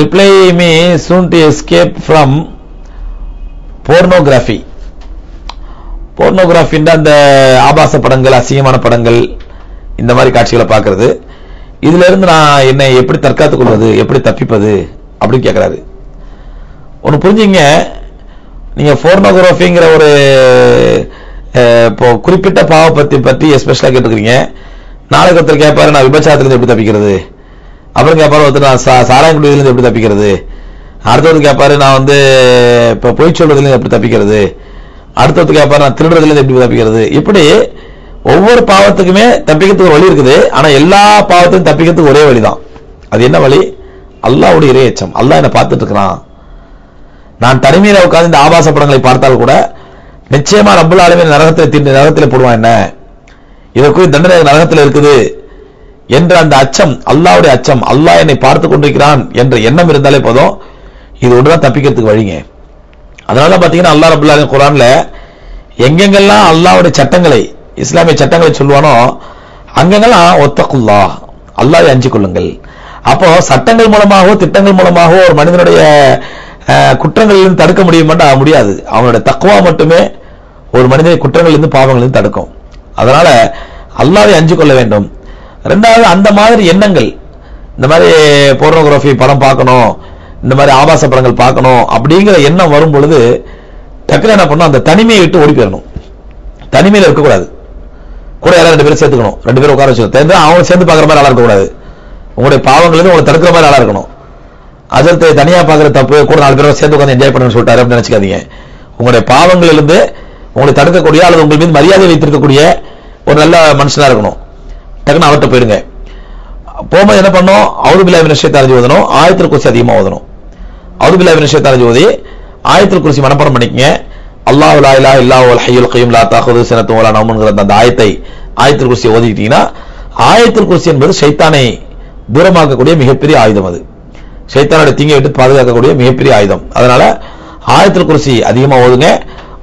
Reply me soon to escape from pornography போர்னோகிராஃபின்ற அந்த ஆபாச படங்கள் அசிங்கமான படங்கள் இந்த மாதிரி காட்சிகளை பார்க்கறது. இதுல இருந்து நான் என்னை எப்படி தற்காத்துக் கொள்வது எப்படி தப்பிப்பது அப்படின்னு கேட்கறாரு ஒன்று புரிஞ்சுங்க நீங்க போர்னோகிராஃபிங்கிற ஒரு இப்போ குறிப்பிட்ட பாவப்பத்தி பத்தி எஸ்பெஷலாக கேட்டுக்கிறீங்க. நாளைக்கு ஒருத்தர் கேட்பாரு நான் விபச்சாரத்திலிருந்து எப்படி தப்பிக்கிறது? அப்புறம் கேட்பாரு ஒருத்தர் நான் சா- சாராயம் குடியிலேருந்து எப்படி தப்பிக்கிறது? அடுத்தவர் கேட்பாரு நான் வந்து இப்போ பொய் சொல்றதுலேருந்து எப்படி தப்பிக்கிறது? அடுத்தவர் கேட்பாரு நான் திருடுறதுலேருந்து எப்படி தப்பிக்கிறது? இப்படி ஒவ்வொரு பாவத்துக்குமே தப்பிக்கிறதுக்கு ஒரு வழி இருக்குது. ஆனால் எல்லா பாவத்துக்கும் தப்பிக்கிறதுக்கு ஒரே வழி தான் அது என்ன வழி? அல்லாஹ்வுடைய இரையச்சம். அல்லாஹ் என்னை பார்த்துட்டு இருக்கிறான் நான் தனிமையில் உட்கார்ந்து இந்த ஆபாச படங்களை பார்த்தால் கூட நிச்சயமா ரப்பல் ஆலமீன் நரகத்தில் தீண்டு நரகத்தில் போடுவான் என்ன? இதற்கு தண்டனை நரகத்தில் இருக்குது. என்ற அந்த அச்சம் அல்லாவுடைய அச்சம் அல்லாஹ் என்னை பார்த்து கொண்டிருக்கிறான் என்ற எண்ணம் இருந்தாலே போதும். இது ஒன்றுதான் தப்பிக்கிறதுக்கு வழிங்க. அதனால பாத்தீங்கன்னா அல்லாஹ் ரப்பல் குரான்ல எங்கெங்கெல்லாம் அல்லாஹ்வுடைய சட்டங்களை இஸ்லாமிய சட்டங்களை சொல்லுவானோ அங்கெங்கெல்லாம் ஒத்தக்குல்லா அல்லாவை அஞ்சு கொள்ளுங்கள். அப்போ சட்டங்கள் மூலமாகவோ திட்டங்கள் மூலமாகவோ ஒரு மனிதனுடைய குற்றங்களிலிருந்து தடுக்க முடியுமாட்டா முடியாது. அவனுடைய தக்குவா மட்டுமே ஒரு மனிதனை குற்றங்களிலிருந்து பாவங்களிலிருந்து தடுக்கும். அதனால அல்லாவை அஞ்சு கொள்ள வேண்டும். ரெண்டாவது அந்த மாதிரி எண்ணங்கள். இந்த மாதிரி போர்னோகிராஃபி படம் பார்க்கணும் இந்த மாதிரி ஆபாச படங்கள் பார்க்கணும் அப்படிங்கிற எண்ணம் வரும் பொழுது டக்குனு என்ன பண்ணணும் அந்த தனிமையை விட்டு ஓடி போயிடணும். தனிமையில் இருக்கக்கூடாது. கூட யாராவது ரெண்டு பேரும் சேர்த்துக்கணும். ரெண்டு பேரும் உட்கார வச்சுக்கணும். தெரிஞ்சா அவங்க சேர்ந்து பார்க்குற மாதிரி ஆளாக இருக்கக்கூடாது. உங்களுடைய பாவங்களிலிருந்து உங்களை தடுக்கிற மாதிரி ஆளாக இருக்கணும். அஜர்த்தை தனியாக பார்க்குற தப்பு கூட நாலு பேரும் சேர்ந்து உட்காந்து என்ஜாய் பண்ணணும்னு சொல்லிட்டாரு அப்படின்னு நினச்சிக்காதீங்க. உங்களுடைய பாவங்களிலிருந்து உங்களை தடுக்கக்கூடிய அல்லது உங்கள் மீது மரியாதை வைத்திருக்கக்கூடிய ஒரு நல்ல மனுஷனாக இருக்கணும். டக்குன்னு அவர்கிட்ட போயிடுங்க. போகும்போது என்ன பண்ணோம் அவுது பில்லா விஷயத்தை அறிஞ்சு ஓதணும். ஆயத்தில் குறிச்சி அதிகமாக ஓதணும். அவுது பில்லா விஷயத்தை அறிஞ்சு ஓதி ஆயத்தில் குறிச்சி மனப்பாடம் பண்ணிக்கங்க. அல்லாஹ் லா இல்லா இல்லாஹு வல் ஹய்யுல் லா தாக்குது ஸனத்தும் வலா நௌமுங்கிற அந்த ஆயத்தை ஆயத்தில் குறிச்சி ஓதிக்கிட்டீங்கன்னா ஆயத்தில் குறிச்சி என்பது சைத்தானை தூரமாக்கக்கூடிய மிகப்பெரிய ஆயுதம் அது. சைத்தானோட தீங்கை விட்டு பாதுகாக்கக்கூடிய மிகப்பெரிய ஆயுதம். அதனால ஆயத்தில் குறிச்சி அதிகமாக ஓதுங்க.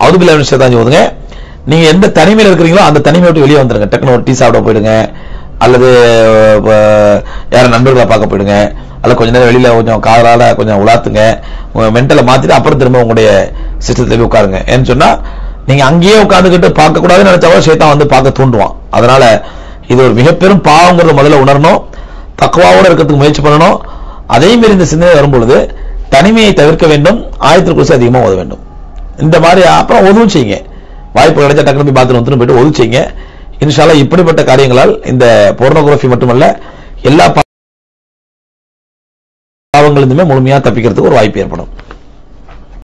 அவுது பில்லா விஷயத்தை ஓதுங்க. நீங்க எந்த தனிமையில் இருக்கிறீங்களோ அந்த தனிமையை விட்டு வெளியே வந்துருங்க. டக்குனு ஒரு டீ சாப்பிட போயிடுங்க. அல்லது யாரும் நண்பர்களை பார்க்க போயிடுங்க. அல்ல கொஞ்ச நேரம் வெளியில கொஞ்சம் காதலால கொஞ்சம் உலாத்துங்க. உங்க மென்டலை மாத்திட்டு அப்புறம் திரும்ப உங்களுடைய சிஸ்டத்துல போய் உட்காருங்க. ஏன்னு சொன்னா நீங்க அங்கேயே உட்காந்துக்கிட்டு பார்க்க கூடாதுன்னு நினைச்சாலும் சேத்தான் வந்து பார்க்க தூண்டுவான். அதனால இது ஒரு மிகப்பெரும் பாவங்கிறத முதல்ல உணரணும். தக்குவாவோட இருக்கிறதுக்கு முயற்சி பண்ணணும். அதே மீறி இந்த சிந்தனை வரும்பொழுது தனிமையை தவிர்க்க வேண்டும். ஆயத்தில் அதிகமாக அதிகமா ஓத வேண்டும். இந்த மாதிரி அப்புறம் உதவும் செய்யுங்க. வாய்ப்பு கிடைச்சா டக்குனு போய் பாத்ரூம் வந்து போயிட்டு உதவு இன்ஷாலா இப்படிப்பட்ட காரியங்களால் இந்த போர்னோகிராஃபி மட்டுமல்ல எல்லா பாவங்களிலுமே முழுமையா தப்பிக்கிறதுக்கு ஒரு வாய்ப்பு ஏற்படும்.